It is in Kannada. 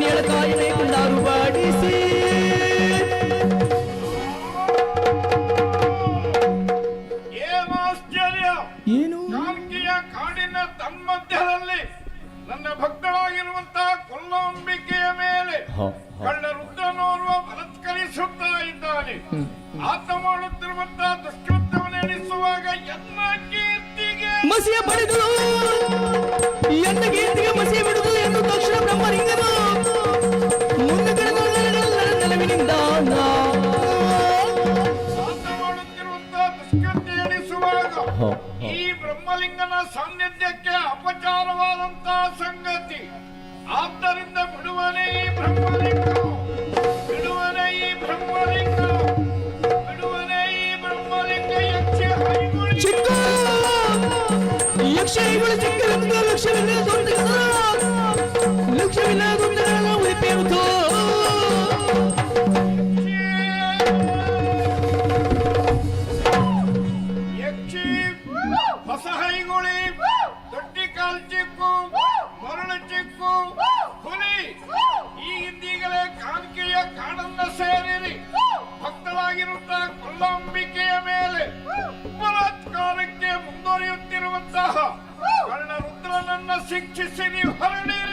ಪಿಣಿಯಳ ಏನು ನಾಲ್ಕಿಯ ಕಾಡಿನ ತನ್ಮಧ್ಯದಲ್ಲಿ ನನ್ನ ಭಕ್ತಳಾಗಿರುವಂತಹ ಕೊಲ್ಲಂಬಿಕೆಯ ಮೇಲೆ ಕಳ್ಳ ರುದ್ರನೋರ್ವ ಇದ್ದಾನೆ. ಆತ ಮಾಡುತ್ತಿರುವಂತಹ ದುಷ್ಕೃತ್ಯವನ್ನು ಕೀರ್ತಿಗೆ ಮಸಿಯ ಎಣಿಸುವಾಗ ಈ ಬ್ರಹ್ಮಲಿಂಗನ ಸಾನ್ನಿಧ್ಯಕ್ಕೆ ಅಪಚಾರವಾದಂತಹ ಸಂಗತಿ. ಆದ್ದರಿಂದ ಬಿಡುವನೇ ಈ ಬ್ರಹ್ಮಲಿಂಗ ಬಿಡುವನೇ ಈ ಬ್ರಹ್ಮಲಿಂಗ ಬಿಡುವನೇ ಈ ಬ್ರಹ್ಮಲಿಂಗ ಯಕ್ಷ ಹೈಗುಳಿ ಚಿಕ್ಕ ಯಕ್ಷಗಳು ಚಿಕ್ಕ ಲಕ್ಷ್ಯವಿಲ್ಲ ದೊಡ್ಡ ಭಕ್ತರಾಗಿರುತ್ತ ಕುಲ್ಲಂಬಿಕೆಯ ಮೇಲೆ ಬಲಾತ್ಕಾರಕ್ಕೆ ಮುಂದುವರಿಯುತ್ತಿರುವಂತಹ ಕರ್ಣರುದ್ರನನ್ನ ಶಿಕ್ಷಿಸಿ ನೀವು ಹೊರಡಿರಿ